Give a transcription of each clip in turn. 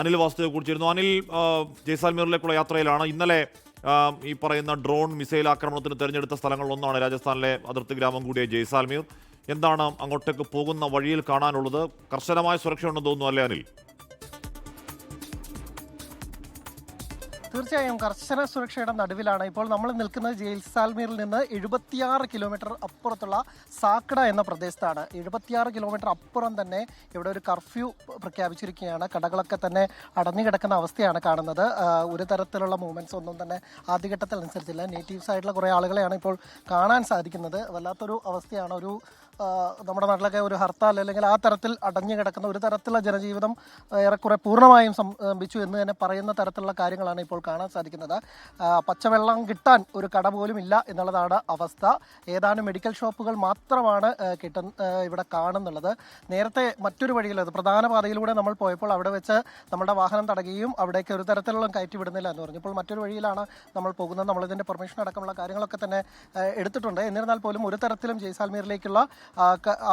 അനിൽ വാസുദേവ് കുറിച്ചിരുന്നു അനിൽ ജയ്സാൽമീറിലേക്കുള്ള യാത്രയിലാണ്. ഇന്നലെ ഈ പറയുന്ന ഡ്രോൺ മിസൈൽ ആക്രമണത്തിന് തെരഞ്ഞെടുത്ത സ്ഥലങ്ങളിലൊന്നാണ് രാജസ്ഥാനിലെ അതിർത്തി ഗ്രാമം കൂടിയ ജയ്സാൽമീർ. എന്താണ് അങ്ങോട്ടേക്ക് പോകുന്ന വഴിയിൽ കാണാനുള്ളത്? കർശനമായ സുരക്ഷയുണ്ടെന്ന് തോന്നുന്നു അല്ലേ അനിൽ? തീർച്ചയായും കർശന സുരക്ഷയുടെ നടുവിലാണ്. ഇപ്പോൾ നമ്മൾ നിൽക്കുന്നത് ജയിൽസാൽമീറിൽ നിന്ന് എഴുപത്തിയാറ് കിലോമീറ്റർ അപ്പുറത്തുള്ള സാക്കട എന്ന പ്രദേശത്താണ്. എഴുപത്തിയാറ് കിലോമീറ്റർ അപ്പുറം തന്നെ ഇവിടെ ഒരു കർഫ്യൂ പ്രഖ്യാപിച്ചിരിക്കുകയാണ്. കടകളൊക്കെ തന്നെ അടഞ്ഞു കിടക്കുന്ന അവസ്ഥയാണ് കാണുന്നത്. ഒരു തരത്തിലുള്ള മൂവ്മെന്റ്സ് ഒന്നും തന്നെ ആദ്യഘട്ടത്തിൽ അനുസരിച്ചില്ല നേറ്റീവ്സ് ആയിട്ടുള്ള കുറേ ആളുകളെയാണ് ഇപ്പോൾ കാണാൻ സാധിക്കുന്നത്. വല്ലാത്തൊരു അവസ്ഥയാണ്. ഒരു നമ്മുടെ നാട്ടിലൊക്കെ ഒരു ഹർത്താൽ അല്ലെങ്കിൽ ആ തരത്തിൽ അടഞ്ഞു കിടക്കുന്ന ഒരു തരത്തിലുള്ള ജനജീവിതം ഏറെക്കുറെ പൂർണമായും സംഭവിച്ചു എന്ന് തന്നെ പറയുന്ന തരത്തിലുള്ള കാര്യങ്ങളാണ് ഇപ്പോൾ കാണാൻ സാധിക്കുന്നത്. പച്ചവെള്ളം കിട്ടാൻ ഒരു കട പോലും ഇല്ല എന്നുള്ളതാണ് അവസ്ഥ. ഏതാനും മെഡിക്കൽ ഷോപ്പുകൾ മാത്രമാണ് കിട്ടുന്ന ഇവിടെ കാണുന്നുള്ളത്. നേരത്തെ മറ്റൊരു വഴിയിൽ അത് പ്രധാന പാതയിലൂടെ നമ്മൾ പോയപ്പോൾ അവിടെ വെച്ച് നമ്മുടെ വാഹനം തടയുകയും അവിടേക്ക് ഒരു തരത്തിലുള്ള കയറ്റി വിടുന്നില്ല എന്ന് പറഞ്ഞു. ഇപ്പോൾ മറ്റൊരു വഴിയിലാണ് നമ്മൾ പോകുന്നത്. നമ്മളിതിന്റെ പെർമിഷൻ അടക്കമുള്ള കാര്യങ്ങളൊക്കെ തന്നെ എടുത്തിട്ടുണ്ട്. എന്നിരുന്നാൽ പോലും ഒരു തരത്തിലും ജയ്സാൽമീറിലേക്കുള്ള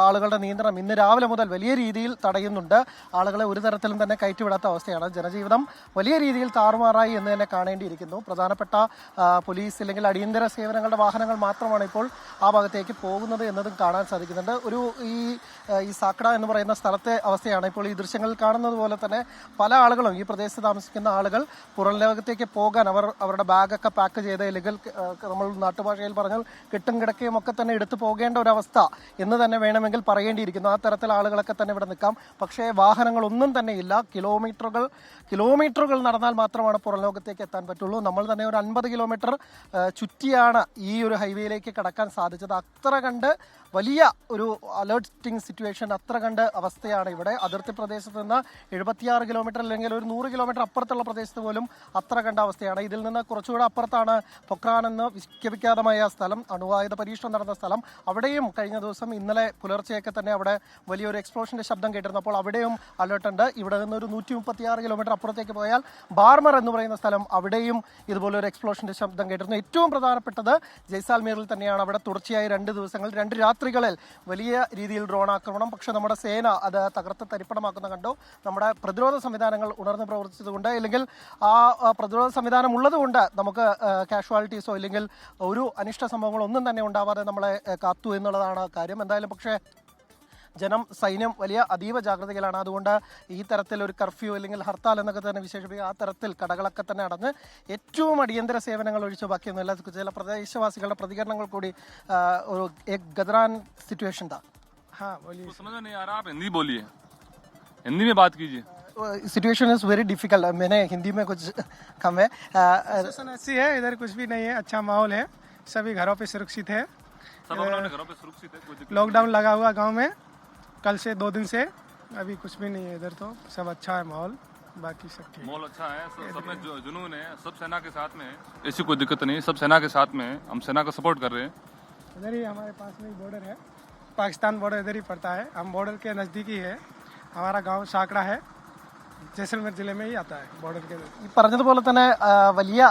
ആളുകളുടെ നിയന്ത്രണം ഇന്ന് രാവിലെ മുതൽ വലിയ രീതിയിൽ തടയുന്നുണ്ട്. ആളുകളെ ഒരു തരത്തിലും തന്നെ കയറ്റിവിടാത്ത അവസ്ഥയാണ്. ജനജീവിതം വലിയ രീതിയിൽ താറുമാറായി എന്ന് തന്നെ കാണേണ്ടിയിരിക്കുന്നു. പ്രധാനപ്പെട്ട പോലീസ് അല്ലെങ്കിൽ അടിയന്തര സേവനങ്ങളുടെ വാഹനങ്ങൾ മാത്രമാണ് ഇപ്പോൾ ആ ഭാഗത്തേക്ക് പോകുന്നത് എന്നതും കാണാൻ സാധിക്കുന്നുണ്ട്. ഒരു ഈ ഈ സാക്കട എന്ന് പറയുന്ന സ്ഥലത്തെ അവസ്ഥയാണ് ഇപ്പോൾ ഈ ദൃശ്യങ്ങളിൽ കാണുന്നത് പോലെ തന്നെ പല ആളുകളും ഈ പ്രദേശത്ത് താമസിക്കുന്ന ആളുകൾ പുറം ലോകത്തേക്ക് പോകാൻ അവർ അവരുടെ ബാഗൊക്കെ പാക്ക് ചെയ്ത് അല്ലെങ്കിൽ നമ്മൾ നാട്ടുഭാഷയിൽ പറഞ്ഞാൽ കെട്ടും കിടക്കയും ഒക്കെ തന്നെ എടുത്തു പോകേണ്ട ഒരവസ്ഥ എന്ന് തന്നെ വേണമെങ്കിൽ പറയേണ്ടിയിരിക്കുന്നു. ആ തരത്തിൽ ആളുകളൊക്കെ തന്നെ ഇവിടെ നിൽക്കാം. പക്ഷേ വാഹനങ്ങളൊന്നും തന്നെ ഇല്ല. കിലോമീറ്ററുകൾ കിലോമീറ്ററുകൾ നടന്നാൽ മാത്രമാണ് പുറം ലോകത്തേക്ക് എത്താൻ പറ്റുള്ളൂ. നമ്മൾ തന്നെ ഒരു അൻപത് കിലോമീറ്റർ ചുറ്റിയാണ് ഈ ഒരു ഹൈവേയിലേക്ക് കടക്കാൻ സാധിച്ചത്. അത്ര കണ്ട് വലിയ ഒരു അലേർട്ടിംഗ് സിറ്റുവേഷൻ അത്ര കണ്ട് അവസ്ഥയാണ് ഇവിടെ. അതിർത്തി പ്രദേശത്ത് നിന്ന് എഴുപത്തിയാറ് കിലോമീറ്റർ അല്ലെങ്കിൽ ഒരു നൂറ് കിലോമീറ്റർ അപ്പുറത്തുള്ള പ്രദേശത്ത് പോലും അത്ര കണ്ട അവസ്ഥയാണ്. ഇതിൽ നിന്ന് കുറച്ചുകൂടെ അപ്പുറത്താണ് പൊക്രാൻ എന്ന് വിശ്വവിഖ്യാതമായ സ്ഥലം അണുവായുധ പരീക്ഷണം നടന്ന സ്ഥലം. അവിടെയും കഴിഞ്ഞ ദിവസം ഇന്നലെ പുലർച്ചെയൊക്കെ തന്നെ അവിടെ വലിയൊരു എക്സ്പ്ലോഷന്റെ ശബ്ദം കേട്ടിരുന്നു അപ്പോൾ അവിടെയും അലേർട്ട് ഉണ്ട്. ഇവിടെ നിന്ന് ഒരു നൂറ്റി മുപ്പത്തിയാറ് കിലോമീറ്റർ അപ്പുറത്തേക്ക് പോയാൽ ബാർമർ എന്ന് പറയുന്ന സ്ഥലം അവിടെയും ഇതുപോലെ ഒരു എക്സ്പ്ലോഷന്റെ ശബ്ദം കേട്ടിരുന്നു. ഏറ്റവും പ്രധാനപ്പെട്ടത് ജയ്സാൽമീറിൽ തന്നെയാണ്. അവിടെ തുടർച്ചയായി രണ്ട് ദിവസങ്ങൾ രണ്ട് രാത്രികളിൽ വലിയ രീതിയിൽ ഡ്രോൺ ആക്രമണം. പക്ഷേ നമ്മുടെ സേന അത് തകർത്ത് തരിപ്പണമാക്കുന്ന കണ്ടു. നമ്മുടെ പ്രതിരോധ സംവിധാനങ്ങൾ ഉണർന്ന് പ്രവർത്തിച്ചതുകൊണ്ട് അല്ലെങ്കിൽ ആ പ്രതിരോധ സംവിധാനം ഉള്ളതുകൊണ്ട് നമുക്ക് കാഷ്വാലിറ്റീസോ അല്ലെങ്കിൽ ഒരു അനിഷ്ട സംഭവങ്ങളോ ഒന്നും തന്നെ ഉണ്ടാവാതെ നമ്മളെ കാത്തു എന്നുള്ളതാണ് കാര്യം. എന്തായാലും പക്ഷേ ജനം സൈന്യം വലിയ അതീവ ജാഗ്രതയിലാണ് അതുകൊണ്ട് ഈ തരത്തിൽ ഒരു കർഫ്യൂ അല്ലെങ്കിൽ ഹർത്താൽ എന്നൊക്കെ തന്നെ വിശേഷിപ്പിക്കുക ആ തരത്തിൽ കടകളൊക്കെ തന്നെ അടഞ്ഞ് ഏറ്റവും അടിയന്തര സേവനങ്ങൾ ഒഴിച്ച് ബാക്കിയൊന്നുമില്ല ചില പ്രദേശവാസികളുടെ പ്രതികരണങ്ങൾ കൂടി ആ, ഒരു എക് ഗദ്രാൻ സിറ്റുവേഷൻ താ हाँ बोलिए तो समझ में नहीं आ रहा आप हिंदी बोलिए हिंदी में बात कीजिए सिचुएशन इज वेरी डिफिकल्ट मैंने हिंदी में कुछ कम है आ, आ, सिचुएशन अच्छी है इधर कुछ भी नहीं है अच्छा माहौल है सभी घरों पे सुरक्षित है लॉकडाउन लगा हुआ गाँव में कल से दो दिन से अभी कुछ भी नहीं है इधर तो सब अच्छा है माहौल बाकी सब ठीक माहौल अच्छा है सब सब में जुनून है सब सेना के साथ में है ऐसी कोई दिक्कत नहीं सब सेना के साथ में है हम सेना का सपोर्ट कर रहे हैं। इधर ही हमारे पास में बॉर्डर है पाकिस्तान बॉर्डर इधर ही पड़ता है हम बॉर्डर के नज़दीक ही है हमारा गाँव साकड़ा है। जैसलमेर जिले में ही आता है बॉर्डर के ഈ പറഞ്ഞതുപോലെ തന്നെ ആ, വലിയ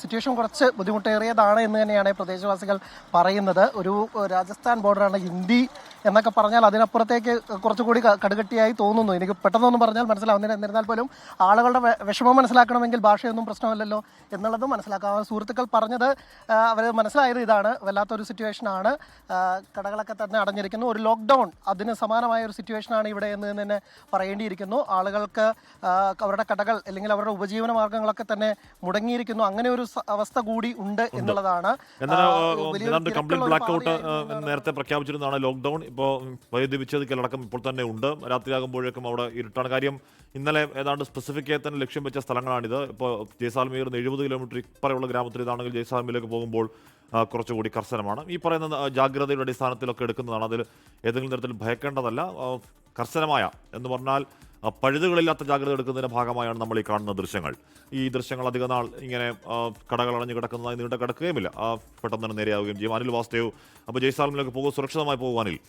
സിറ്റുവേഷൻ കുറച്ച് ബുദ്ധിമുട്ടേറിയതാണ് എന്ന് തന്നെയാണ് ഈ പ്രദേശവാസികൾ പറയുന്നത് ഒരു ഏഹ്, രാജസ്ഥാൻ ബോർഡറാണ് ഹിന്ദി എന്നൊക്കെ പറഞ്ഞാൽ അതിനപ്പുറത്തേക്ക് കുറച്ചുകൂടി കടുകട്ടിയായി തോന്നുന്നു. എനിക്ക് പെട്ടെന്നൊന്നും പറഞ്ഞാൽ മനസ്സിലാവുന്നില്ല എന്നിരുന്നാൽ പോലും ആളുകളുടെ വിഷമം മനസ്സിലാക്കണമെങ്കിൽ ഭാഷയൊന്നും പ്രശ്നമല്ലല്ലോ എന്നുള്ളതും മനസ്സിലാക്കാം. സുഹൃത്തുക്കൾ പറഞ്ഞത് അവർ മനസ്സിലായത് ഇതാണ്. വല്ലാത്തൊരു സിറ്റുവേഷനാണ് കടകളൊക്കെ തന്നെ അടഞ്ഞിരിക്കുന്നു. ഒരു ലോക്ക്ഡൗൺ അതിന് സമാനമായ ഒരു സിറ്റുവേഷനാണ് ഇവിടെ എന്ന് തന്നെ പറയേണ്ടിയിരിക്കുന്നു. ആളുകൾക്ക് അവരുടെ കടകൾ അല്ലെങ്കിൽ അവരുടെ ഉപജീവന മാർഗങ്ങളൊക്കെ തന്നെ മുടങ്ങിയിരിക്കുന്നു. അങ്ങനെ ഒരു അവസ്ഥ കൂടി ഉണ്ട് എന്നുള്ളതാണ്. നേരത്തെ പ്രഖ്യാപിച്ചിരുന്നതാണ് ലോക്ക്ഡൌൺ ഇപ്പോൾ വൈദ്യുതി വിച്ഛേദിക്കലടക്കം ഇപ്പോൾ തന്നെ ഉണ്ട്. രാത്രിയാകുമ്പോഴേക്കും അവിടെ ഇരുട്ടാണ്. കാര്യം ഇന്നലെ ഏതാണ്ട് സ്പെസിഫിക് ആയി തന്നെ ലക്ഷ്യം വെച്ച സ്ഥലങ്ങളാണിത്. ഇപ്പോൾ ജയ്സാൽമീർ എഴുപത് കിലോമീറ്റർ ഇപ്പറയുള്ള ഗ്രാമത്തിൽ ഇതാണെങ്കിൽ ജയ്സാൽമീരിലേക്ക് പോകുമ്പോൾ കുറച്ചുകൂടി കർശനമാണ്. ഈ പറയുന്ന ജാഗ്രതയുടെ അടിസ്ഥാനത്തിലൊക്കെ എടുക്കുന്നതാണ്. അതിൽ ഏതെങ്കിലും തരത്തിൽ ഭയക്കേണ്ടതല്ല. കർശനമായ എന്ന് പറഞ്ഞാൽ പഴുതുകളില്ലാത്ത ജാഗ്രത എടുക്കുന്നതിന്റെ ഭാഗമായാണ് നമ്മൾ ഈ കാണുന്ന ദൃശ്യങ്ങൾ. ഈ ദൃശ്യങ്ങൾ അധിക നാൾ ഇങ്ങനെ കടകൾ അടഞ്ഞു കിടക്കുന്നതായി നീണ്ട കിടക്കുകയുമില്ല. പെട്ടെന്ന് തന്നെ നേരെയാവുകയും ചെയ്യും. അനിൽ വാസ്തേവ് അപ്പോൾ ജയ്സാൽമിലേക്ക് പോകുക സുരക്ഷിതമായി പോകുവാനിൽ.